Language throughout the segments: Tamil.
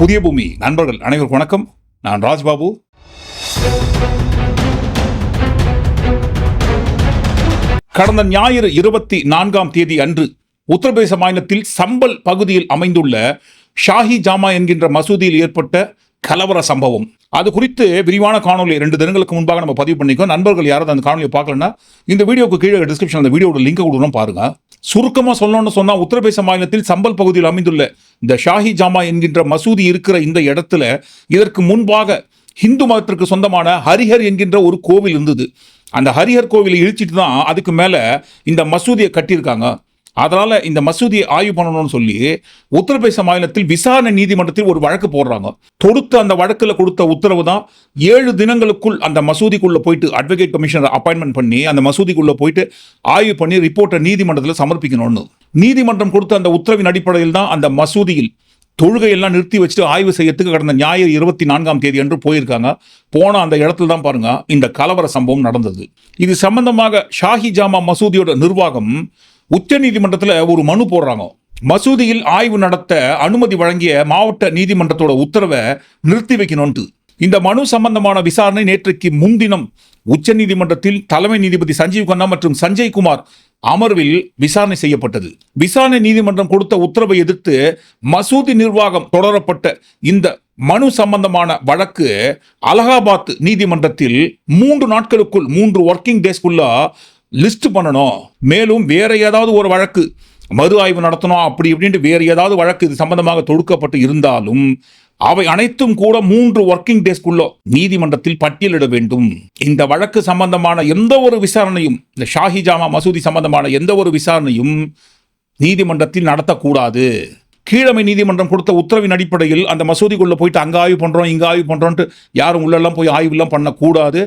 புதிய பூமி. நண்பர்கள் அனைவருக்கும் வணக்கம். நான் ராஜ்பாபு. கடந்த ஞாயிறு இருபத்தி நான்காம் தேதி அன்று உத்தரப்பிரதேச மாநிலத்தில் சம்பல் பகுதியில் அமைந்துள்ள ஷாஹி ஜாமா என்கின்ற மசூதியில் ஏற்பட்ட கலவர சம்பவம். அது குறித்து விரிவான காணொலி ரெண்டு தினங்களுக்கு முன்பாக நம்ம பதிவு பண்ணிக்கோ நண்பர்கள் யாராவது அந்த காணொலியை பார்க்கலன்னா இந்த வீடியோக்கு கீழே டிஸ்கிரிப்ஷன் அந்த வீடியோட லிங்க் கொடுக்கணும் பாருங்க. சுருக்கமாக சொல்லணும்னு சொன்னால் உத்தரப்பிரதேச மாநிலத்தில் சம்பல் பகுதியில் அமைந்துள்ள இந்த ஷாஹி ஜாமா என்கின்ற மசூதி இருக்கிற இந்த இடத்துல இதற்கு முன்பாக ஹிந்து மதத்திற்கு சொந்தமான ஹரிஹர் என்கின்ற ஒரு கோவில் இருந்தது. அந்த ஹரிஹர் கோவிலை இழிச்சிட்டு தான் அதுக்கு மேலே இந்த மசூதியை கட்டியிருக்காங்க. அதனால இந்த மசூதியை ஆய்வு பண்ணணும்னு சொல்லி உத்தரப்பிரதேச மாநிலத்தில் விசாரணை நீதிமன்றத்தில் ஒரு வழக்கு போடுறாங்க. தொடுத்த அந்த வழக்கில் கொடுத்த உத்தரவு தான் ஏழு தினங்களுக்குள் அந்த மசூதிக்குள்ள போயிட்டு அட்வொகேட் கமிஷனர் அப்பாயின்மெண்ட் பண்ணி அந்த மசூதிக்குள்ள போயிட்டு ஆய்வு பண்ணி ரிப்போர்ட்டை நீதிமன்றத்தில் சமர்ப்பிக்கணும்னு. நீதிமன்றம் கொடுத்த அந்த உத்தரவின் அடிப்படையில் தான் அந்த மசூதியில் தொழுகையெல்லாம் நிறுத்தி வச்சுட்டு ஆய்வு செய்யறதுக்கு கடந்த ஞாயிறு இருபத்தி நான்காம் தேதி அன்று போயிருக்காங்க. போன அந்த இடத்துல தான் பாருங்க இந்த கலவர சம்பவம் நடந்தது. இது சம்பந்தமாக ஷாஹி ஜாமா மசூதியோட நிர்வாகம் உச்ச நீதிமன்றத்தில் ஒரு மனு போடுறாங்க. மசூதியில் ஆய்வு நடத்த அனுமதி வழங்கிய மாவட்ட நீதிமன்றத்தோட உத்தரவை நிறுத்தி வைக்கணும்ட்டு இந்த மனு சம்பந்தமான விசாரணை நேற்றைக்கு முன்தினம் உச்ச நீதிமன்றத்தில் தலைமை நீதிபதி சஞ்சீவ் கண்ணா மற்றும் சஞ்சய் குமார் அமர்வில் விசாரணை செய்யப்பட்டது. விசாரணை நீதிமன்றம் கொடுத்த உத்தரவை எதிர்த்து மசூதி நிர்வாகம் தொடரப்பட்ட இந்த மனு சம்பந்தமான வழக்கு அலகாபாத் நீதிமன்றத்தில் மூன்று நாட்களுக்குள் மூன்று ஒர்க்கிங் டேஸ்க்குள்ள லிஸ்ட் பண்ணணும். மேலும் வேற ஏதாவது ஒரு வழக்கு. மறு ஆய்வு நடத்தணும் அப்படி இப்படின்ட்டு வேறு ஏதாவது வழக்கு இது சம்பந்தமாக தொடுக்கப்பட்டு இருந்தாலும் அவை அனைத்தும் கூட மூன்று ஒர்க்கிங் டேஸ்க்குள்ள நீதிமன்றத்தில் பட்டியலிட வேண்டும். இந்த வழக்கு சம்பந்தமான எந்த ஒரு விசாரணையும் இந்த ஷாஹி ஜாமா மசூதி சம்பந்தமான எந்த ஒரு விசாரணையும் நீதிமன்றத்தில் நடத்தக்கூடாது. கீழமை நீதிமன்றம் கொடுத்த உத்தரவின் அடிப்படையில் அந்த மசூதிக்குள்ளே போயிட்டு அங்கே ஆய்வு பண்ணுறோம் இங்கே ஆய்வு பண்ணுறோன்ட்டு யாரும் உள்ளெல்லாம் போய் ஆய்வுலாம் பண்ணக்கூடாது.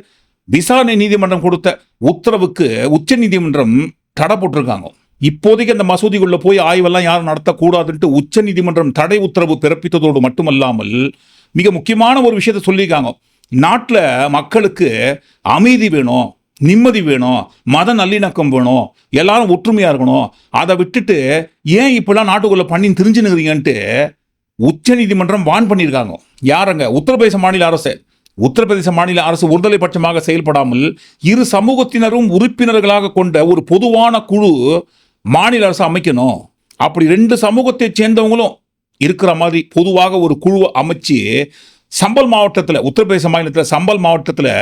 விசாரணை நீதிமன்றம் கொடுத்த உத்தரவுக்கு உச்ச நீதிமன்றம் தடை போட்டிருக்காங்க. இப்போதைக்கு அந்த மசூதிக்குள்ள போய் ஆய்வெல்லாம் யாரும் நடத்தக்கூடாதுன்ட்டு உச்ச நீதிமன்றம் தடை உத்தரவு பிறப்பித்ததோடு மட்டுமல்லாமல் மிக முக்கியமான ஒரு விஷயத்தை சொல்லியிருக்காங்க. நாட்டில் மக்களுக்கு அமைதி வேணும் நிம்மதி வேணும் மத நல்லிணக்கம் வேணும் எல்லாரும் ஒற்றுமையாக இருக்கணும். அதை விட்டுட்டு ஏன் இப்பெல்லாம் நாட்டுக்குள்ளே பண்ணி தெரிஞ்சுனுங்கிறீங்கன்ட்டு உச்ச நீதிமன்றம் வான் பண்ணியிருக்காங்க. யாரங்க? உத்தரப்பிரதேச மாநில அரசு. உத்தரப்பிரதேச மாநில அரசு ஒருதலைபட்சமாக செயல்படாமல் இரு சமூகத்தினரும் உறுப்பினர்களாக கொண்ட ஒரு பொதுவான குழு மாநில அரசு அமைக்கணும். அப்படி ரெண்டு சமூகத்தை சேர்ந்தவங்களும் இருக்கிற மாதிரி பொதுவாக ஒரு குழுவை அமைச்சு சம்பல் மாவட்டத்தில் உத்தரப்பிரதேச மாநிலத்தில் சம்பல் மாவட்டத்தில்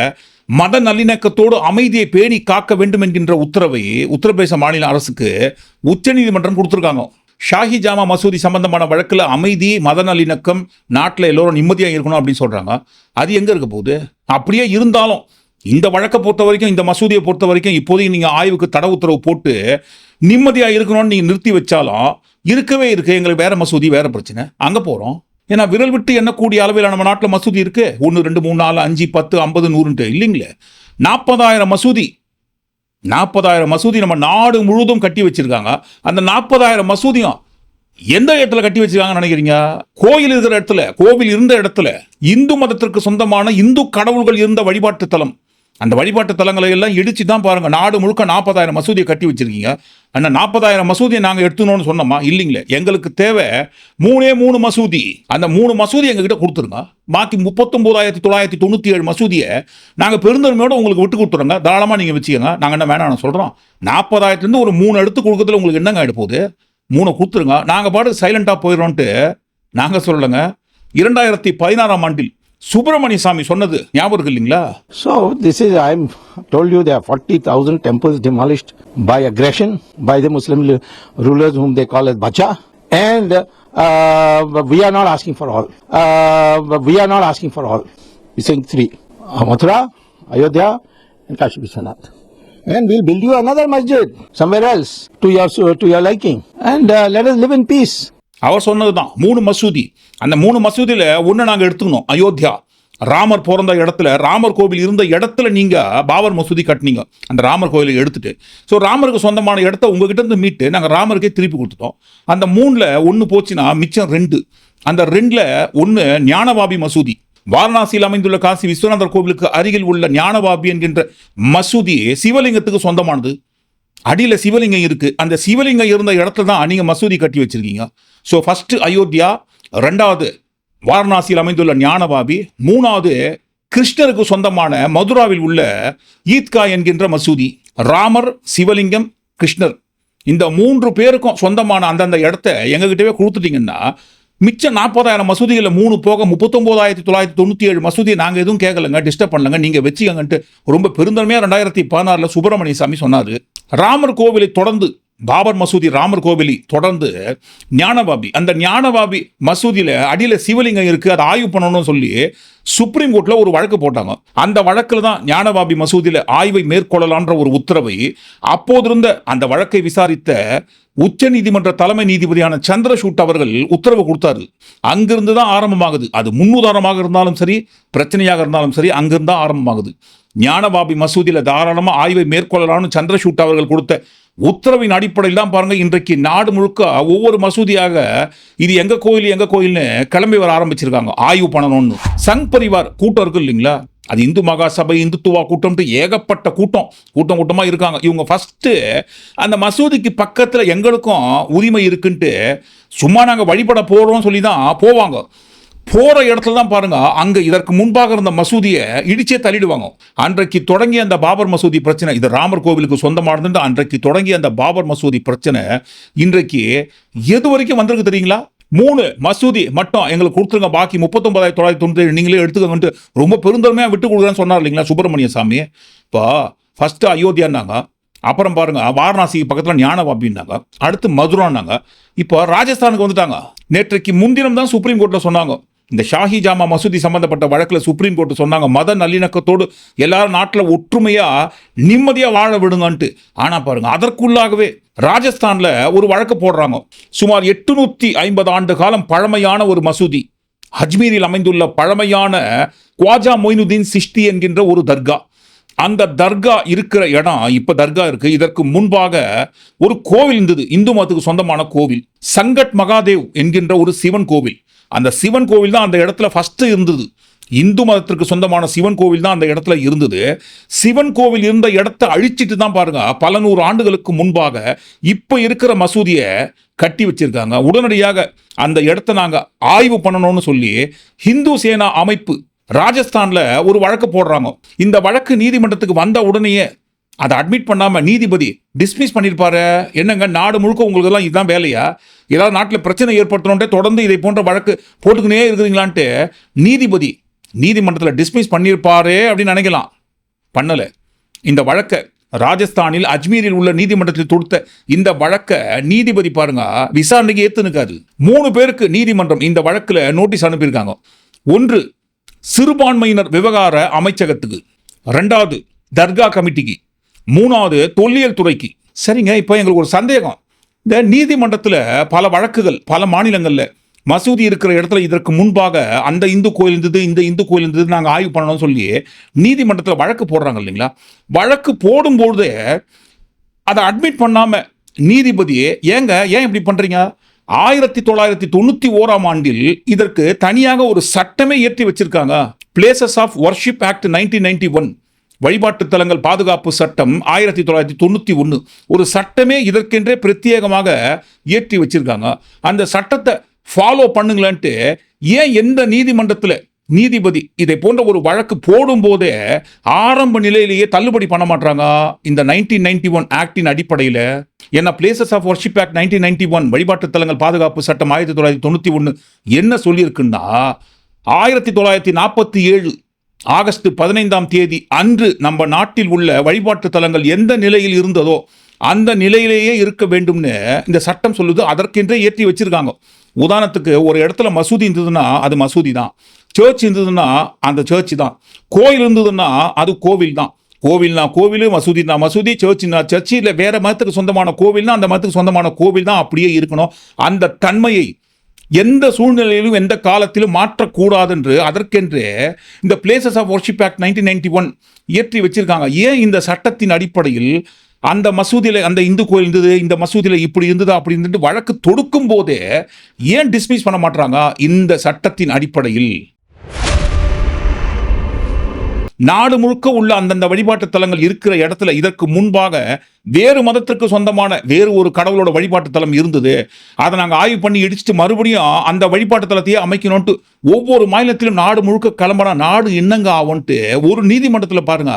மத நல்லிணக்கத்தோடு அமைதியை பேணி காக்க வேண்டும் என்கின்ற உத்தரவை உத்தரப்பிரதேச மாநில அரசுக்கு உச்சநீதிமன்றம் கொடுத்துருக்காங்க. ஷாஹி ஜாமா மசூதி சம்பந்தமான வழக்கில் அமைதி மத நல்லிணக்கம் நாட்டில் எல்லோரும் நிம்மதியாக இருக்கணும் அப்படின்னு சொல்கிறாங்க அது எங்கே இருக்க போகுது? அப்படியே இருந்தாலும் இந்த வழக்கை பொறுத்த வரைக்கும் இந்த மசூதியை பொறுத்த வரைக்கும் இப்போதைக்கு நீங்கள் ஆய்வுக்கு தட உத்தரவு போட்டு நிம்மதியாக இருக்கணும்னு நீங்கள் நிறுத்தி வச்சாலும் இருக்கவே இருக்குது எங்களுக்கு வேறு மசூதி வேறு பிரச்சனை. அங்கே போகிறோம் ஏன்னா விரல் விட்டு எண்ணக்கூடிய அளவில் நம்ம நாட்டில் மசூதி இருக்கு. ஒன்று ரெண்டு மூணு நாலு அஞ்சு பத்து ஐம்பது நூறுன்ட்டு. இல்லைங்களே? நாற்பதாயிரம் மசூதி நாற்பதாயிரம் மசூதி நம்ம நாடு முழுவதும் கட்டி வச்சிருக்காங்க. அந்த நாற்பதாயிரம் மசூதியும் எந்த இடத்துல கட்டி வச்சிருக்காங்கன்னு நினைக்கிறீங்க? கோயில் இருக்கிற இடத்துல கோவில் இருந்த இடத்துல இந்து மதத்திற்கு சொந்தமான இந்து கடவுள்கள் இருந்த வழிபாட்டு தலம். அந்த வழிபாட்டு தலங்களை எல்லாம் இடிச்சு தான் பாருங்கள் நாடு முழுக்க நாற்பதாயிரம் மசூதியை கட்டி வச்சிருக்கீங்க. ஆனால் நாற்பதாயிரம் மசூதியை நாங்கள் எடுத்துனோம்னு சொன்னோமா? இல்லைங்களே. எங்களுக்கு தேவை மூணே மூணு மசூதி. அந்த மூணு மசூதி எங்ககிட்ட கொடுத்துருங்க. பாக்கி முப்பத்தொம்போதாயிரத்தி தொள்ளாயிரத்தி தொண்ணூற்றி ஏழு மசூதியை நாங்கள் பெருந்தன்மையோடு உங்களுக்கு விட்டு கொடுத்துருங்க தாராளமாக நீங்கள் வச்சுக்கோங்க. நாங்கள் என்ன வேணாம் சொல்கிறோம் நாற்பதாயிரத்துலேருந்து ஒரு மூணு எடுத்து கொடுக்கறதுல உங்களுக்கு என்னங்க ஆகிட போகுது மூணு கொடுத்துருங்க. நாங்கள் பாட்டு சைலண்ட்டாக போயிடுறோன்ட்டு நாங்கள் சொல்லலைங்க. இரண்டாயிரத்தி பதினாறாம் ஆண்டில் சுப்பிரமணிய சாமி சொன்னது ஞாபகம் இருக்கு இல்லைங்களா So this is I'm told you there are 40,000 temples demolished by aggression by the Muslim lu- rulers whom they call as Bacha. And uh, we are not asking for all. Uh, we are not asking for all. We're saying three. Uh, Mathura, Ayodhya and Kashi Vishwanath. And we'll build you another masjid somewhere else to your, to your liking. And uh, let us live in peace. அவர் சொன்னது தான் மூணு மசூதி. அந்த மூணு மசூதியில் ஒன்று நாங்கள் எடுத்துக்கணும் அயோத்தியா. ராமர் பிறந்த இடத்துல ராமர் கோவில் இருந்த இடத்துல நீங்கள் பாபர் மசூதி கட்டினீங்க. அந்த ராமர் கோவிலை எடுத்துட்டு. ஸோ ராமருக்கு சொந்தமான இடத்த உங்ககிட்ட இருந்து மீட்டு நாங்கள் ராமருக்கே திருப்பி கொடுத்துட்டோம். அந்த மூணில் ஒன்று போச்சுன்னா மிச்சம் ரெண்டு. அந்த ரெண்டில் ஒன்று ஞானவாபி மசூதி. வாரணாசியில் அமைந்துள்ள காசி விஸ்வநாதர் கோவிலுக்கு அருகில் உள்ள ஞானவாபி என்கின்ற மசூதி சிவலிங்கத்துக்கு சொந்தமானது. அடியில் சிவலிங்கம் இருக்குது அந்த சிவலிங்கம் இருந்த இடத்துல தான் நீங்கள் மசூதி கட்டி வச்சிருக்கீங்க. ஸோ ஃபஸ்ட்டு அயோத்தியா ரெண்டாவது வாரணாசியில் அமைந்துள்ள ஞானபாபி மூணாவது கிருஷ்ணருக்கு சொந்தமான மதுராவில் உள்ள ஈத்கா என்கின்ற மசூதி. ராமர் சிவலிங்கம் கிருஷ்ணர். இந்த மூன்று பேருக்கும் சொந்தமான அந்தந்த இடத்த எங்ககிட்டவே கொடுத்துட்டீங்கன்னா மிச்சம் நாற்பதாயிரம் மசூதிகளில் மூணு போக முப்பத்தொம்போதாயிரத்தி தொள்ளாயிரத்தி தொண்ணூற்றி ஏழு மசூதியை நாங்கள் எதுவும் கேட்கலங்க டிஸ்டர்ப் பண்ணலங்க நீங்கள் வச்சுக்கங்கன்ட்டு ரொம்ப பெருந்தன்மையாக ரெண்டாயிரத்தி பதினாறில் சுப்பிரமணிய சாமி சொன்னார். ராமர் கோவிலை தொடர்ந்து பாபர் மசூதி ராமர் கோவிலை தொடர்ந்து ஞானபாபி அந்த ஞானபாபி மசூதியில் அடியில் சிவலிங்கம் இருக்குது அதை ஆய்வு பண்ணணும்னு சொல்லி சுப்ரீம் கோர்ட்டில் ஒரு வழக்கு போட்டாங்க. அந்த வழக்கில் தான் ஞானபாபி மசூதியில் ஆய்வை மேற்கொள்ளலான்ற ஒரு உத்தரவை அப்போதிருந்த அந்த வழக்கை விசாரித்த உச்ச நீதிமன்ற தலைமை நீதிபதியான சந்திரசூட் அவர்கள் உத்தரவு கொடுத்தாரு. அங்கிருந்து தான் ஆரம்பமாகுது. அது முன்னுதாரணமாக இருந்தாலும் சரி பிரச்சனையாக இருந்தாலும் சரி அங்கிருந்து தான் ஆரம்பமாகுது. ஞானபாபி மசூதியில் தாராளமாக ஆய்வை மேற்கொள்ளலாம்னு சந்திரசூட் அவர்கள் கொடுத்த உத்தரவின் அடிப்படையில் தான் பாருங்கள் இன்றைக்கு நாடு முழுக்க ஒவ்வொரு மசூதியாக இது எங்கள் கோயில் எங்கள் கோயில்னு கிளம்பி வர ஆரம்பிச்சிருக்காங்க. ஆய்வு பண்ணணும்னு. சங் பரிவார் கூட்டம் இருக்கு இல்லைங்களா? அது இந்து மகா சபை இந்துத்துவா கூட்டம்ட்டு ஏகப்பட்ட கூட்டம். கூட்டம் கூட்டமாக இருக்காங்க. இவங்க ஃபஸ்ட்டு அந்த மசூதிக்கு பக்கத்தில் எங்களுக்கும் உரிமை இருக்குன்ட்டு சும்மா நாங்கள் வழிபட போகிறோம்னு சொல்லி தான் போவாங்க. போகிற இடத்துல தான் பாருங்க அங்கே இதற்கு முன்பாக இருந்த மசூதியை இடிச்சே தள்ளிடுவாங்க. அன்றைக்கு தொடங்கிய அந்த பாபர் மசூதி பிரச்சனை இது ராமர் கோவிலுக்கு சொந்தமானதுன்னு அன்றைக்கு தொடங்கிய அந்த பாபர் மசூதி பிரச்சனை இன்றைக்கு எது வரைக்கும் வந்திருக்கு தெரியுங்களா? மூணு மசூதி மட்டும் எங்களுக்கு கொடுத்துருங்க பாக்கி முப்பத்தொன்பதாயிரத்தி தொள்ளாயிரத்தி தொண்ணூற்றி ஏழு நீங்களே எடுத்துக்கங்கன்ட்டு ரொம்ப பெருந்தன்மையாக விட்டு கொடுக்குறேன்னு சொன்னார் இல்லைங்களா சுப்பிரமணிய சாமி. இப்போ ஃபஸ்ட்டு அயோத்தியான்னாங்க அப்புறம் பாருங்க வாரணாசி பக்கத்தில் ஞானவாபின்னாங்க அடுத்து மதுரான்னாங்க. இப்போ ராஜஸ்தானுக்கு வந்துட்டாங்க. நேற்றைக்கு முன்தினம் தான் சுப்ரீம் கோர்ட்டில் சொன்னாங்க. இந்த ஷாஹி ஜாமா மசூதி சம்பந்தப்பட்ட வழக்கில் சுப்ரீம் கோர்ட் சொன்னாங்க மத நல்லிணக்கத்தோடு எல்லாரும் நாட்டில் ஒற்றுமையாக நிம்மதியாக வாழ விடுங்கன்ட்டு. ஆனால் பாருங்கள் அதற்குள்ளாகவே ராஜஸ்தானில் ஒரு வழக்கு போடுறாங்க. சுமார் எட்டுநூற்றி ஐம்பது ஆண்டு காலம் பழமையான ஒரு மசூதி. அஜ்மீரில் அமைந்துள்ள பழமையான குவாஜா மொய்னுதீன் சிஷ்டி என்கின்ற ஒரு தர்கா. அந்த தர்கா இருக்கிற இடம் இப்ப தர்கா இருக்கு. இதற்கு முன்பாக ஒரு கோவில் இருந்தது. இந்து மதத்துக்கு சொந்தமான கோவில். சங்கட் மகாதேவ் என்கின்ற ஒரு சிவன் கோவில். அந்த சிவன் கோவில் தான் அந்த இடத்துல ஃபர்ஸ்ட் இருந்தது. இந்து மதத்திற்கு சொந்தமான சிவன் கோவில் தான் அந்த இடத்துல இருந்தது. சிவன் கோவில் இருந்த இடத்த அழிச்சிட்டு தான் பாருங்க பல நூறு ஆண்டுகளுக்கு முன்பாக இப்போ இருக்கிற மசூதியை கட்டி வச்சிருக்காங்க. உடனடியாக அந்த இடத்த நாங்கள் ஆய்வு பண்ணணும்னு சொல்லி ஹிந்து சேனா அமைப்பு ராஜஸ்தானில் ஒரு வழக்கு போடுறாங்க. இந்த வழக்கு நீதிமன்றத்துக்கு வந்த உடனேயே அதை அட்மிட் பண்ணாமல் நீதிபதி டிஸ்மிஸ் பண்ணியிருப்பாரு என்னங்க நாடு முழுக்க உங்களுக்கு எல்லாம் இதுதான் வேலையா? ஏதாவது நாட்டில் பிரச்சனை ஏற்படுத்தணுன்ட்டு தொடர்ந்து இதை போன்ற வழக்கு போட்டுக்கினே இருக்குதுங்களான்ட்டு நீதிபதி நீதிமன்றத்தில் டிஸ்மிஸ் பண்ணியிருப்பாரே அப்படின்னு நினைக்கலாம். பண்ணலை. இந்த வழக்கை ராஜஸ்தானில் அஜ்மீரில் உள்ள நீதிமன்றத்தில் தொடுத்த இந்த வழக்கை நீதிபதி பாருங்க விசாரணைக்கு ஏற்று நிற்காது மூணு பேருக்கு நீதிமன்றம் இந்த வழக்கில் நோட்டீஸ் அனுப்பியிருக்காங்க. ஒன்று சிறுபான்மையினர் விவகார அமைச்சகத்துக்கு. ரெண்டாவது தர்கா கமிட்டிக்கு. மூணாவது தொல்லியல் துறைக்கு. சரிங்க இப்போ எங்களுக்கு ஒரு சந்தேகம். இந்த நீதிமன்றத்தில் பல வழக்குகள் பல மாநிலங்களில் மசூதி இருக்கிற இடத்துல இதற்கு முன்பாக அந்த இந்து கோயில் இருந்தது இந்த இந்து கோயில் இருந்தது நாங்கள் ஆய்வு பண்ணணும்னு சொல்லி நீதிமன்றத்தில் வழக்கு போடுறாங்க இல்லைங்களா? வழக்கு போடும்பொழுதே அதை அட்மிட் பண்ணாமல் நீதிபதி ஏங்க ஏன் இப்படி பண்ணுறீங்க ஆயிரத்தி தொள்ளாயிரத்தி தொண்ணூத்தி ஓராம் ஆண்டில் இதற்கு தனியாக ஒரு சட்டமே இயற்றி வச்சிருக்காங்க. Places of worship act nineteen ninety one வழிபாட்டு தலங்கள் பாதுகாப்பு சட்டம் ஆயிரத்தி தொள்ளாயிரத்தி தொண்ணூற்றி ஒன்று ஒரு சட்டமே இதற்கென்றே பிரத்யேகமாக இயற்றி வச்சிருக்காங்க. அந்த சட்டத்தை ஃபாலோ பண்ணுங்களேன்ட்டு ஏன் எந்த நீதிமன்றத்தில் நீதிபதி இதை போன்ற ஒரு வழக்கு போடும்போதே ஆரம்ப நிலையிலேயே தள்ளுபடி பண்ண மாட்டாங்க இந்த நைன்டீன் நைன்டி ஒன் ஆக்டின் அடிப்படையில் என்ன places of worship act nineteen ninety one வழிபாட்டு தலங்கள் பாதுகாப்பு சட்டம் ஆயிரத்தி தொள்ளாயிரத்தி தொண்ணூற்றி ஒன்று என்ன சொல்லியிருக்குன்னா ஆயிரத்தி தொள்ளாயிரத்தி நாற்பத்தி ஏழு ஆகஸ்ட் பதினைந்தாம் தேதி அன்று நம்ம நாட்டில் உள்ள வழிபாட்டு தலங்கள் எந்த நிலையில் இருந்ததோ அந்த நிலையிலேயே இருக்க வேண்டும்னு இந்த சட்டம் சொல்லுது. அதற்கென்றே ஏற்றி வச்சிருக்காங்க. உதாரணத்துக்கு ஒரு இடத்துல மசூதி இருந்ததுன்னா அது மசூதி தான். சர்ச் இருந்ததுன்னா அந்த சர்ச் தான். கோயில் இருந்ததுன்னா அது கோவில் தான். கோவில்னா கோவில் மசூதினா மசூதி சர்ச்னா சர்ச்சு இல்லை வேற மதத்துக்கு சொந்தமான கோவில்னா அந்த மதத்துக்கு சொந்தமான கோவில் தான் அப்படியே இருக்கணும். அந்த தன்மையை எந்த சூழ்நிலையிலும் எந்த காலத்திலும் மாற்றக்கூடாதென்று அதற்கென்று இந்த places of worship act nineteen ninety one இயற்றி வச்சிருக்காங்க. ஏன் இந்த சட்டத்தின் அடிப்படையில் அந்த மசூதியில் அந்த இந்து கோயில் இருந்தது இந்த மசூதியில் இப்படி இருந்தது அப்படி இருந்துட்டு வழக்கு தொடுக்கும் போதே ஏன் டிஸ்மிஸ் பண்ண மாட்டாங்க இந்த சட்டத்தின் அடிப்படையில். நாடு முழுக்க உள்ள அந்தந்த வழிபாட்டு தலங்கள் இருக்கிற இடத்துல இதற்கு முன்பாக வேறு மதத்திற்கு சொந்தமான வேறு ஒரு கடவுளோட வழிபாட்டு தலம் இருந்தது. அதை நாங்கள் ஆய்வு பண்ணி இடிச்சுட்டு மறுபடியும் அந்த வழிபாட்டு தலத்தையே அமைக்கணும்ட்டு ஒவ்வொரு மாநிலத்திலும் நாடு முழுக்க கிளம்புனா நாடு என்னங்க ஆகும்ன்ட்டு ஒரு நீதிமன்றத்தில் பாருங்க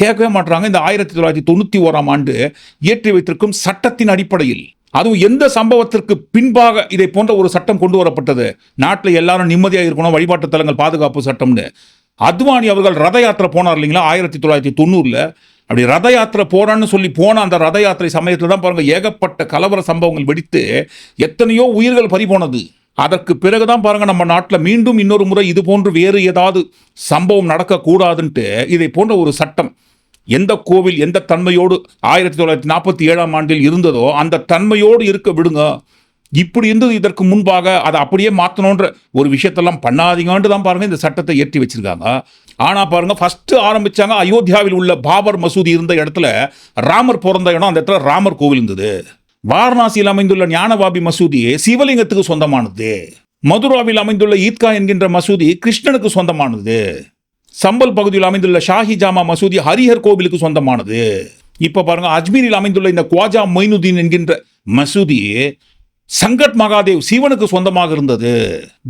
கேட்கவே மாட்டாங்க இந்த ஆயிரத்தி தொள்ளாயிரத்தி தொண்ணூற்றி ஓராம் ஆண்டு இயற்றி வைத்திருக்கும் சட்டத்தின் அடிப்படையில். அதுவும் எந்த சம்பவத்திற்கு பின்பாக இதை போன்ற ஒரு சட்டம் கொண்டு வரப்பட்டது? நாட்டில் எல்லாரும் நிம்மதியாக இருக்கணும் வழிபாட்டு தலங்கள் பாதுகாப்பு சட்டம்னு. அத்வானி அவர்கள் ரத யாத்திரை போனார் இல்லைங்களா? ஆயிரத்தி தொள்ளாயிரத்தி தொண்ணூறில். அப்படி ரத யாத்திரை போறான்னு சொல்லி போன அந்த ரத யாத்திரை சமயத்தில் தான் பாருங்கள் ஏகப்பட்ட கலவர சம்பவங்கள் வெடித்து எத்தனையோ உயிர்கள் பறிபோனது அதற்கு பிறகுதான் பாருங்கள் நம்ம நாட்டில் மீண்டும் இன்னொரு முறை இது போன்று வேறு ஏதாவது சம்பவம் நடக்கக்கூடாதுன்ட்டு இதை போன்ற ஒரு சட்டம் எந்த கோவில் எந்த தன்மையோடு ஆயிரத்தி தொள்ளாயிரத்தி நாற்பத்தி ஏழாம் ஆண்டில் இருந்ததோ அந்த தன்மையோடு இருக்க விடுங்க. இப்படி இருந்தது இதற்கு முன்பாக அதை அப்படியே மாற்றணுன்ற ஒரு விஷயத்தெல்லாம் பண்ணாதீங்கன்ட்டு தான் பாருங்கள் இந்த சட்டத்தை ஏற்றி வச்சிருக்காங்க. ஆனால் பாருங்க ஃபஸ்ட்டு ஆரம்பிச்சாங்க அயோத்தியாவில் உள்ள பாபர் மசூதி இருந்த இடத்துல ராமர் பிறந்த இடம் அந்த இடத்துல ராமர் கோவில் இருந்தது. வாரணாசியில் அமைந்துள்ள ஞானவாபி மசூதி சிவலிங்கத்துக்கு சொந்தமானது. மதுராவில் அமைந்துள்ள ஈத்கா என்கின்ற மசூதி கிருஷ்ணனுக்கு சொந்தமானது. சம்பல் பகுதியில் அமைந்துள்ள ஷாஹி ஜாமா மசூதி ஹரிஹர் கோவிலுக்கு சொந்தமானது. இப்போ பாருங்கள் அஜ்மீரில் அமைந்துள்ள இந்த குவாஜா மொய்னுதீன் என்கின்ற மசூதி சங்கட் மகாதேவ் சிவனுக்கு சொந்தமாக இருந்தது.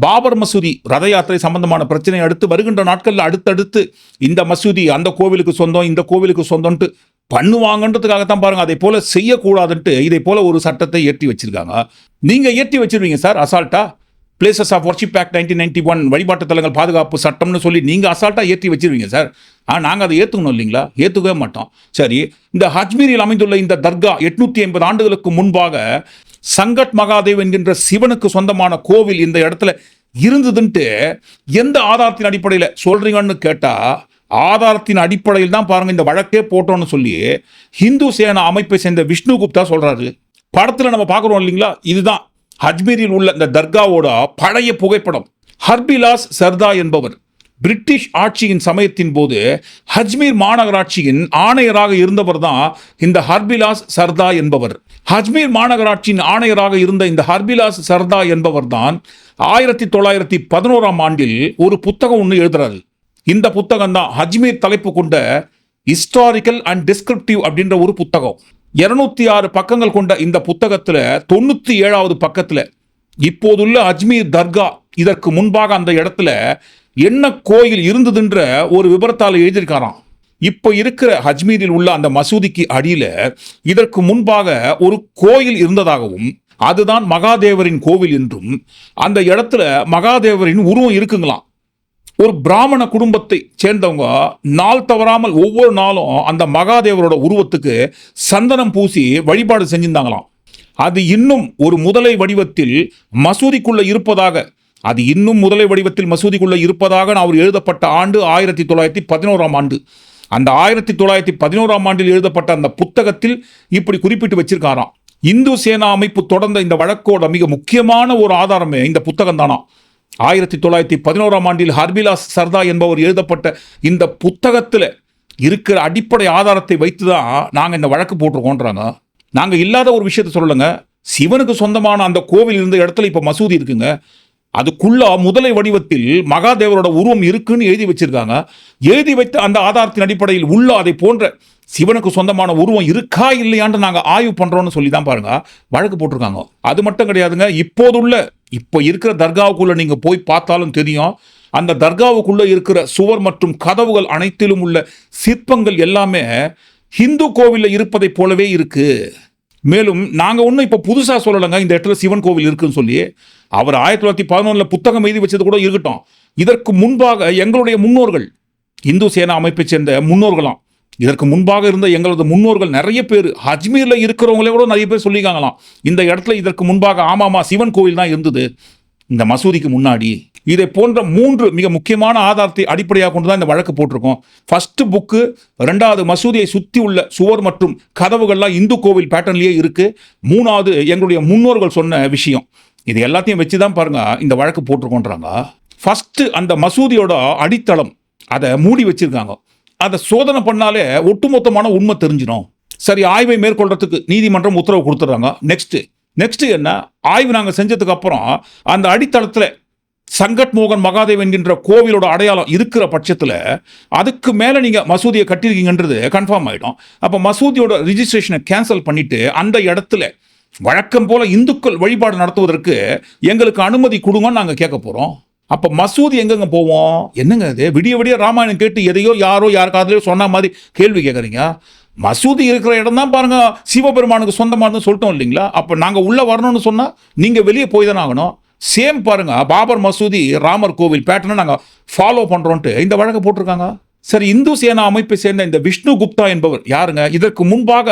பாபர் மசூதி ரத யாத்திரை சம்பந்தமான பிரச்சனை அடுத்து வருகின்ற நாட்களில் அடுத்தடுத்து இந்த மசூதி அந்த கோவிலுக்கு சொந்தம் இந்த கோவிலுக்கு சொந்தம்ட்டு பண்ணுவாங்கன்றதுக்காகத்தான் பாருங்க. அதை போல செய்யக்கூடாதுன்ட்டு இதை போல ஒரு சட்டத்தை ஏற்றி வச்சிருக்காங்க. நீங்க ஏற்றி வச்சிருவீங்க சார்? அசால்ட்டா? Places of worship act nineteen ninety one வழிபாட்டு தலங்கள் பாதுகாப்பு சட்டம்னு சொல்லி நீங்கள் அசால்ட்டாக ஏற்றி வச்சிருவீங்க சார். ஆ நாங்கள் அதை ஏற்றுக்கணும் இல்லைங்களா? ஏற்றுக்கவே மாட்டோம். சரி இந்த ஹஜ்மீரில் அமைந்துள்ள இந்த தர்கா எட்நூற்றி ஐம்பது ஆண்டுகளுக்கு முன்பாக சங்கட் மகாதேவ் என்கின்ற சிவனுக்கு சொந்தமான கோவில் இந்த இடத்துல இருந்ததுன்ட்டு எந்த ஆதாரத்தின் அடிப்படையில் சொல்றீங்கன்னு கேட்டால் ஆதாரத்தின் அடிப்படையில் தான் பாருங்கள் இந்த வழக்கே போட்டோன்னு சொல்லி ஹிந்து சேனா அமைப்பை சேர்ந்த விஷ்ணு குப்தா சொல்கிறாரு படத்தில் நம்ம பார்க்குறோம் இல்லைங்களா? இதுதான். அஜ்மீரில் உள்ள இந்த தர்காவோட பழைய புகைப்படம். ஹர்பிலாஸ் சர்தா என்பவர். பிரிட்டிஷ் ஆட்சியின் சமயத்தின் போது ஹஜ்மீர் மாநகராட்சியின் ஆணையராக இருந்தவர் தான் இந்த ஹர்பிலாஸ் சர்தா என்பவர். ஹஜ்மீர் மாநகராட்சியின் ஆணையராக இருந்த இந்த ஹர்பிலாஸ் சர்தா என்பவர் தான் ஆயிரத்தி தொள்ளாயிரத்தி பதினோராம் ஆண்டில் ஒரு புத்தகம் ஒன்று எழுதுறாரு. இந்த புத்தகம் தான் ஹஜ்மீர் தலைப்பு கொண்ட ஹிஸ்டாரிக்கல் அண்ட் டிஸ்கிரிப்டிவ் அப்படின்ற ஒரு புத்தகம். இருநூத்தி ஆறு பக்கங்கள் கொண்ட இந்த புத்தகத்தில் தொண்ணூற்றி ஏழாவது பக்கத்தில் இப்போதுள்ள அஜ்மீர் தர்கா இதற்கு முன்பாக அந்த இடத்துல என்ன கோயில் இருந்ததுன்ற ஒரு விபரத்தால் எழுதியிருக்காராம். இப்போ இருக்கிற அஜ்மீரில் உள்ள அந்த மசூதிக்கு அடியில் இதற்கு முன்பாக ஒரு கோயில் இருந்ததாகவும் அதுதான் மகாதேவரின் கோவில் என்றும் அந்த இடத்துல மகாதேவரின் உருவம் இருக்குங்களாம். ஒரு பிராமண குடும்பத்தை சேர்ந்தவங்க நாள் தவறாமல் ஒவ்வொரு நாளும் அந்த மகாதேவரோட உருவத்துக்கு சந்தனம் பூசி வழிபாடு செஞ்சிருந்தாங்களாம். அது இன்னும் ஒரு முதலை வடிவத்தில் மசூதிக்குள்ள இருப்பதாக அது இன்னும் முதலை வடிவத்தில் மசூதிக்குள்ளே இருப்பதாக அவர் எழுதப்பட்ட ஆண்டு ஆயிரத்தி தொள்ளாயிரத்தி பதினோராம் ஆண்டு. அந்த ஆயிரத்தி தொள்ளாயிரத்தி பதினோராம் ஆண்டில் எழுதப்பட்ட அந்த புத்தகத்தில் இப்படி குறிப்பிட்டு வச்சிருக்காராம். இந்து சேனா அமைப்பு தொடர்ந்த இந்த வழக்கோட மிக முக்கியமான ஒரு ஆதாரமே இந்த புத்தகம் தானா ஆயிரத்தி தொள்ளாயிரத்தி பதினோராம் ஆண்டில் ஹர்பிலாஸ் சர்தா என்பவர் எழுதப்பட்ட இந்த புத்தகத்தில் இருக்கிற அடிப்படை ஆதாரத்தை வைத்து தான் நாங்கள் இந்த வழக்கு போட்டிருக்கோன்றாங்க. நாங்கள் இல்லாத ஒரு விஷயத்த சொல்லலைங்க. சிவனுக்கு சொந்தமான அந்த கோவில் இருந்த இடத்துல இப்போ மசூதி இருக்குங்க. அதுக்குள்ள முதலை வடிவத்தில் மகாதேவரோட உருவம் இருக்குன்னு எழுதி வச்சிருக்காங்க. எழுதி வைத்த அந்த ஆதாரத்தின் அடிப்படையில் உள்ள அதை போன்ற சிவனுக்கு சொந்தமான உருவம் இருக்கா இல்லையான்னு நாங்கள் ஆய்வு பண்ணுறோன்னு சொல்லி தான் பாருங்க. வழக்கு போட்டிருக்காங்க. அது மட்டும் கிடையாதுங்க. இப்போதுள்ள இப்போ இருக்கிற தர்காவுக்குள்ள நீங்கள் போய் பார்த்தாலும் தெரியும். அந்த தர்காவுக்குள்ள இருக்கிற சுவர் மற்றும் கதவுகள் அனைத்திலும் உள்ள சிற்பங்கள் எல்லாமே ஹிந்து கோவிலில் இருப்பதைப் போலவே இருக்கு. மேலும் நாங்கள் ஒன்றும் இப்போ புதுசாக சொல்லலைங்க. இந்த இடத்துல சிவன் கோவில் இருக்குன்னு சொல்லி. அவர் ஆயிரத்தி தொள்ளாயிரத்தி பதினொன்றில் புத்தகம் எழுதி வச்சது கூட இருக்கட்டும். இதற்கு முன்பாக எங்களுடைய முன்னோர்கள் இந்து சேனா அமைப்பைச் சேர்ந்த முன்னோர்களாம். இதற்கு முன்பாக இருந்த எங்களது முன்னோர்கள் நிறைய பேர் அஜ்மீரில் இருக்கிறவங்களே கூட நிறைய பேர் சொல்லியிருக்காங்களாம். இந்த இடத்துல இதற்கு முன்பாக ஆமாமா சிவன் கோவில் தான் இருந்தது. இந்த மசூதிக்கு முன்னாடி இதை போன்ற மூன்று மிக முக்கியமான ஆதாரத்தை அடிப்படையாக கொண்டு தான் இந்த வழக்கு போட்டிருக்கோம். ஃபஸ்ட்டு புக்கு ரெண்டாவது மசூதியை சுற்றி உள்ள சுவர் மற்றும் கதவுகள்லாம் இந்து கோவில் பேட்டர்ன்லேயே இருக்குது மூணாவது எங்களுடைய முன்னோர்கள் சொன்ன விஷயம். இது எல்லாத்தையும் வச்சு தான் பாருங்கள் இந்த வழக்கு போட்டிருக்கோன்றாங்க. ஃபஸ்ட்டு அந்த மசூதியோட அடித்தளம் அதை மூடி வச்சிருக்காங்க. அதை சோதனை பண்ணாலே ஒட்டுமொத்தமான உண்மை தெரிஞ்சிடும். சரி ஆய்வை மேற்கொள்றதுக்கு நீதிமன்றம் உத்தரவு கொடுத்துட்றாங்க. நெக்ஸ்ட்டு நெக்ஸ்ட்டு என்ன? ஆய்வு நாங்கள் செஞ்சதுக்கு அப்புறம் அந்த அடித்தளத்தில் சங்கட் மோகன் மகாதேவ் என்கின்ற கோவிலோட அடையாளம் இருக்கிற பட்சத்தில் அதுக்கு மேலே நீங்கள் மசூதியை கட்டியிருக்கீங்கன்றது கன்ஃபார்ம் ஆகிடும் அப்போ மசூதியோட ரிஜிஸ்ட்ரேஷனை கேன்சல் பண்ணிவிட்டு அந்த இடத்துல வழக்கம் போல இந்துக்கள் வழிபாடு நடத்துவதற்கு எங்களுக்கு அனுமதி கொடுங்கன்னு நாங்கள் கேட்க போகிறோம் அப்போ மசூதி எங்கெங்க போவோம்? என்னங்க இது? விடிய விடிய ராமாயணம் கேட்டு எதையோ யாரோ யார் சொன்ன மாதிரி கேள்வி கேட்குறீங்க மசூதி இருக்கிற இடம் தான் பாருங்க சிவபெருமானுக்கு சொந்தமானதுன்னு சொல்லிட்டோம் இல்லைங்களா? அப்போ நாங்கள் உள்ளே வரணும்னு சொன்னால் நீங்கள் வெளியே போய் தானே ஆகணும். சேம் பாருங்க பாபர் மசூதி ராமர் கோவில் பேட்டர்னை நாங்கள் ஃபாலோ பண்ணுறோன்ட்டு இந்த வழக்கு போட்டிருக்காங்க. சரி இந்து சேனா அமைப்பை சேர்ந்த இந்த விஷ்ணு குப்தா என்பவர் யாருங்க? இதற்கு முன்பாக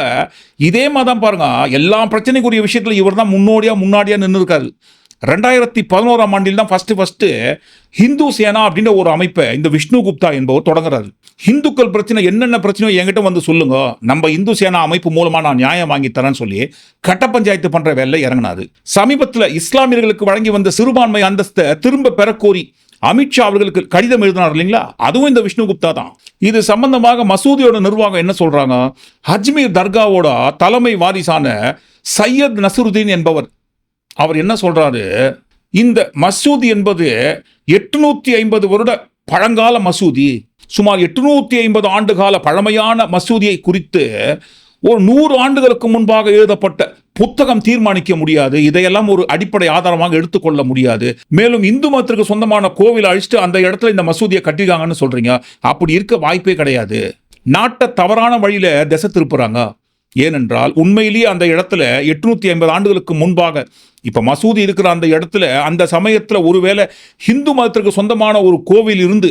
இதே மாதம் பாருங்க எல்லா பிரச்சனைக்குரிய விஷயத்துல இவர் தான் முன்னோடியா முன்னாடியா நின்று இருக்காரு ரெண்டாயிரத்தி பதினோராம் ஆண்டில் தான் ஃபர்ஸ்ட் ஃபர்ஸ்ட் ஹிந்து சேனா அப்படின்ற ஒரு அமைப்பை இந்த விஷ்ணு குப்தா என்பவர் தொடங்குறாரு. ஹிந்துக்கள் பிரச்சனை என்னென்ன பிரச்சனையோ என்கிட்ட வந்து சொல்லுங்க. நம்ம இந்து சேனா அமைப்பு மூலமா நான் நியாயம் வாங்கி தரேன்னு சொல்லி கட்ட பஞ்சாயத்து பண்ற வேலை இறங்கினாரு. சமீபத்தில் இஸ்லாமியர்களுக்கு வழங்கி வந்த சிறுபான்மை அந்தஸ்தை திரும்ப பெறக்கோரி அமித்ஷா அவர்களுக்கு கடிதம் எழுதினார் இல்லைங்களா? அதுவும் இந்த விஷ்ணு குப்தா தான். இது சம்பந்தமாக மசூதியோட நிர்வாகம் என்ன சொல்றாங்க? அஜ்மீர் தர்காவோட தலைமை வாரிசான சையத் நசருதீன் என்பவர். அவர் என்ன சொல்றாரு? இந்த மசூதி என்பது எட்நூத்தி ஐம்பது வருட பழங்கால மசூதி. சுமார் எட்நூத்தி ஐம்பது ஆண்டு கால பழமையான மசூதியை குறித்து ஒரு நூறு ஆண்டுகளுக்கு முன்பாக எழுதப்பட்ட புத்தகம் தீர்மானிக்க முடியாது. இதையெல்லாம் ஒரு அடிப்படை ஆதாரமாக எடுத்துக்கொள்ள முடியாது. மேலும் இந்து மதத்திற்கு சொந்தமான கோவில் அழிச்சிட்டு அந்த இடத்துல இந்த மசூதியை கட்டிருக்காங்கன்னு சொல்றீங்க. அப்படி இருக்க வாய்ப்பே கிடையாது. நாட்டை தவறான வழியில திசை திருப்புறாங்க. ஏனென்றால் உண்மையிலேயே அந்த இடத்துல எட்நூத்தி ஐம்பது ஆண்டுகளுக்கு முன்பாக இப்ப மசூதி இருக்கிற அந்த இடத்துல அந்த சமயத்துல ஒருவேளை ஹிந்து மதத்திற்கு சொந்தமான ஒரு கோவில் இருந்து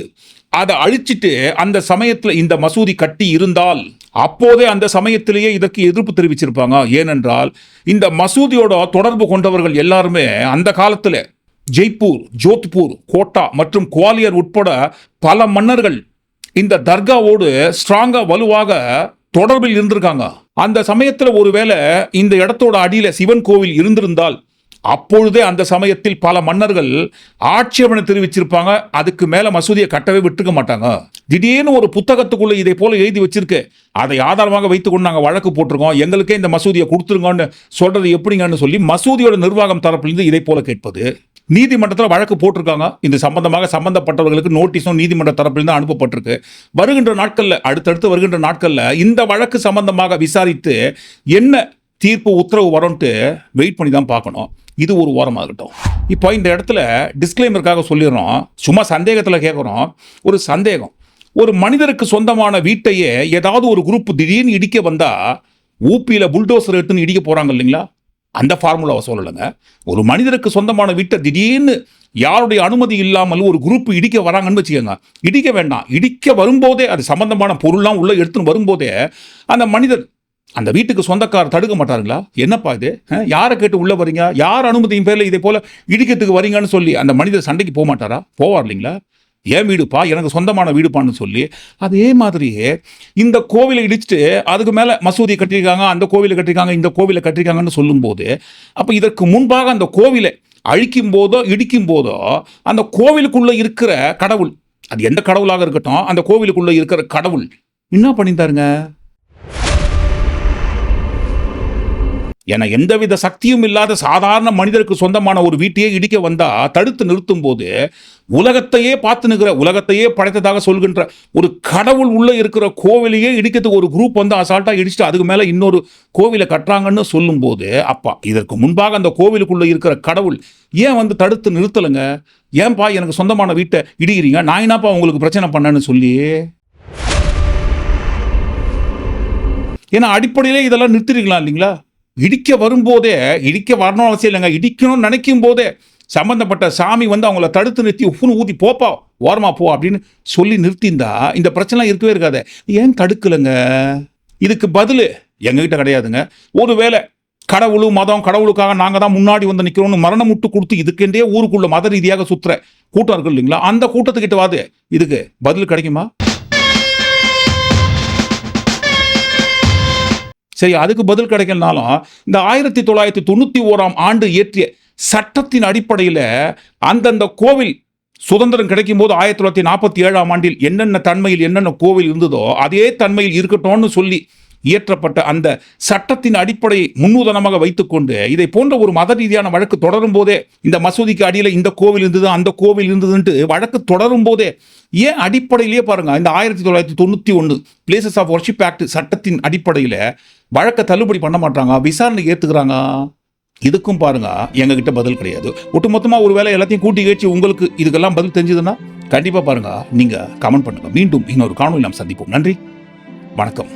அதை அழிச்சிட்டு அந்த சமயத்தில் இந்த மசூதி கட்டி இருந்தால் அப்போதே அந்த சமயத்திலேயே இதற்கு எதிர்ப்பு தெரிவிச்சிருப்பாங்க. ஏனென்றால் இந்த மசூதியோட தொடர்பு கொண்டவர்கள் எல்லாருமே அந்த காலத்தில் ஜெய்ப்பூர் ஜோத்பூர் கோட்டா மற்றும் குவாலியர் உட்பட பல மன்னர்கள் இந்த தர்காவோடு ஸ்ட்ராங்காக வலுவாக தொடர்பில் இருந்திருக்காங்க. அந்த சமயத்தில் ஒருவேளை இந்த இடத்தோட அடியில் சிவன் கோவில் இருந்திருந்தால் அப்பொழுதே அந்த சமயத்தில் பல மன்னர்கள் ஆட்சேபனை தெரிவிச்சிருப்பாங்க. அதுக்கு மேல மசூதியை கட்டவே விட்டுருக்க மாட்டாங்க. திடீர்னு ஒரு புத்தகத்துக்குள்ள இதை போல எழுதி வச்சிருக்கு. அதை ஆதாரமாக வைத்துக்கொண்டு நாங்கள் வழக்கு போட்டிருக்கோம். எங்களுக்கே இந்த மசூதியை கொடுத்துருங்கன்னு சொல்றது எப்படிங்கன்னு சொல்லி மசூதியோட நிர்வாகம் தரப்பிலிருந்து இதை போல கேட்பது. நீதிமன்றத்தில் வழக்கு போட்டிருக்காங்க. இந்த சம்பந்தமாக சம்பந்தப்பட்டவர்களுக்கு நோட்டீஸும் நீதிமன்ற தரப்பிலிருந்து அனுப்பப்பட்டிருக்கு. வருகின்ற நாட்களில் அடுத்தடுத்து வருகின்ற நாட்களில் இந்த வழக்கு சம்பந்தமாக விசாரித்து என்ன தீர்ப்பு உத்தரவு வரும்ன்ட்டு வெயிட் பண்ணி தான் பார்க்கணும். இது ஒரு ஓரமாகட்டும். இப்போ இந்த இடத்துல டிஸ்க்ளைமருக்காக சொல்லிடுறோம். சும்மா சந்தேகத்தில் கேட்குறோம் ஒரு சந்தேகம். ஒரு மனிதருக்கு சொந்தமான வீட்டையே ஏதாவது ஒரு குரூப் திடீர்னு இடிக்க வந்தால் ஊப்பியில் புல்டோசர் எடுத்துன்னு இடிக்க போகிறாங்க இல்லைங்களா? அந்த ஃபார்முலாவை சொல்லலைங்க. ஒரு மனிதருக்கு சொந்தமான வீட்டை திடீர்னு யாருடைய அனுமதி இல்லாமல் ஒரு குரூப் இடிக்க வராங்கன்னு வச்சுக்கோங்க. இடிக்க வேண்டாம். இடிக்க வரும்போதே அது சம்பந்தமான பொருள்லாம் உள்ளே எடுத்துன்னு வரும்போதே அந்த மனிதர் அந்த வீட்டுக்கு சொந்தக்காரர் தடுக்க மாட்டாருங்களா? என்னப்பா இது? யாரை கேட்டு உள்ளே வரீங்க யார் அனுமதியும் பேரில் இதே போல் இடிக்கிறதுக்கு வரீங்கன்னு சொல்லி அந்த மனிதர் சண்டைக்கு போக மாட்டாரா? போவார் இல்லைங்களா ஏன் வீடுப்பா? எனக்கு சொந்தமான வீடுப்பான்னு சொல்லி. அதே மாதிரியே இந்த கோவிலை இடிச்சுட்டு அதுக்கு மேலே மசூதி கட்டியிருக்காங்க அந்த கோவிலை கட்டியிருக்காங்க இந்த கோவிலை கட்டியிருக்காங்கன்னு சொல்லும்போது அப்போ இதற்கு முன்பாக அந்த கோவிலை அழிக்கும் போதோ இடிக்கும் போதோ அந்த கோவிலுக்குள்ளே இருக்கிற கடவுள் அது எந்த கடவுளாக இருக்கட்டும் அந்த கோவிலுக்குள்ளே இருக்கிற கடவுள் என்ன பண்ணியிருந்தாருங்க? என எந்தவித சக்தியும் இல்லாத சாதாரண மனிதருக்கு சொந்தமான ஒரு வீட்டையே இடிக்க வந்தா தடுத்து நிறுத்தும் போது உலகத்தையே பார்த்து நிற்கிற உலகத்தையே படைத்ததாக சொல்கின்ற ஒரு கடவுள் உள்ள இருக்கிற கோவிலையே இடிக்கிறதுக்கு ஒரு குரூப் வந்து அசால்ட்டா இடிச்சுட்டு அதுக்கு மேல இன்னொரு கோவிலை கட்டுறாங்கன்னு சொல்லும்போது அப்பா இதற்கு முன்பாக அந்த கோவிலுக்குள்ள இருக்கிற கடவுள் ஏன் வந்து தடுத்து நிறுத்தலைங்க? ஏன்பா எனக்கு சொந்தமான வீட்டை இடிக்கிறீங்க? நான் என்னப்பா உங்களுக்கு பிரச்சனை பண்ணேன்னு சொல்லி? ஏன்னா அடிப்படையிலே இதெல்லாம் நிறுத்திருக்கலாம் இல்லைங்களா? இடிக்க வரும்போதே இடிக்க வரணும்னு அவசியம் இல்லைங்க. இடிக்கணும்னு நினைக்கும் போதே சம்பந்தப்பட்ட சாமி வந்து அவங்கள தடுத்து நிறுத்தி உப்புன்னு ஊதி போப்பா ஓரமா போ அப்படின்னு சொல்லி நிறுத்தியிருந்தா இந்த பிரச்சனைலாம் இருக்கவே இருக்காது. ஏன் தடுக்கலைங்க? இதுக்கு பதில் எங்ககிட்ட கிடையாதுங்க. ஒரு வேளை கடவுளும் மதம் கடவுளுக்காக நாங்கள் தான் முன்னாடி வந்து நிற்கிறோம்னு மரணம் முட்டு கொடுத்து இதுக்கென்றே ஊருக்குள்ள மத ரீதியாக சுற்றுற கூட்டம் இருக்கு இல்லைங்களா? அந்த கூட்டத்துக்கிட்ட வாது இதுக்கு பதில் கிடைக்குமா? சரி அதுக்கு பதில் கிடைக்கலனாலும் இந்த ஆயிரத்தி தொள்ளாயிரத்தி தொண்ணூற்றி ஓராம் ஆண்டு இயற்றிய சட்டத்தின் அடிப்படையில் அந்தந்த கோவில் சுதந்திரம் கிடைக்கும் போது ஆயிரத்தி தொள்ளாயிரத்தி நாற்பத்தி ஏழாம் ஆண்டில் என்னென்ன தன்மையில் என்னென்ன கோவில் இருந்ததோ அதே தன்மையில் இருக்கட்டும்னு சொல்லி இயற்றப்பட்ட அந்த சட்டத்தின் அடிப்படையை முன்னுதாரணமாக வைத்துக்கொண்டு இதை போன்ற ஒரு மத ரீதியான வழக்கு தொடரும் போதே இந்த மசூதிக்கு அடியில் இந்த கோவில் இருந்தது அந்த கோவில் இருந்ததுன்ட்டு வழக்கு தொடரும் போதே ஏன் அடிப்படையிலேயே பாருங்க இந்த ஆயிரத்தி தொள்ளாயிரத்தி தொண்ணூற்றி ஒன்று பிளேசஸ் ஆஃப் ஒர்ஷிப் ஆக்ட் சட்டத்தின் அடிப்படையில் வழக்கை தள்ளுபடி பண்ண மாட்டாங்க விசாரணை ஏற்றுக்கிறாங்க இதுக்கும் பாருங்க எங்ககிட்ட பதில் கிடையாது. ஒட்டுமொத்தமாக ஒரு வேலை எல்லாத்தையும் கூட்டி கேச்சு உங்களுக்கு இதுக்கெல்லாம் பதில் தெரிஞ்சதுன்னா கண்டிப்பாக பாருங்க நீங்கள் கமெண்ட் பண்ணுங்க. மீண்டும் இன்னொரு காணொலி நாம் சந்திப்போம். நன்றி வணக்கம்.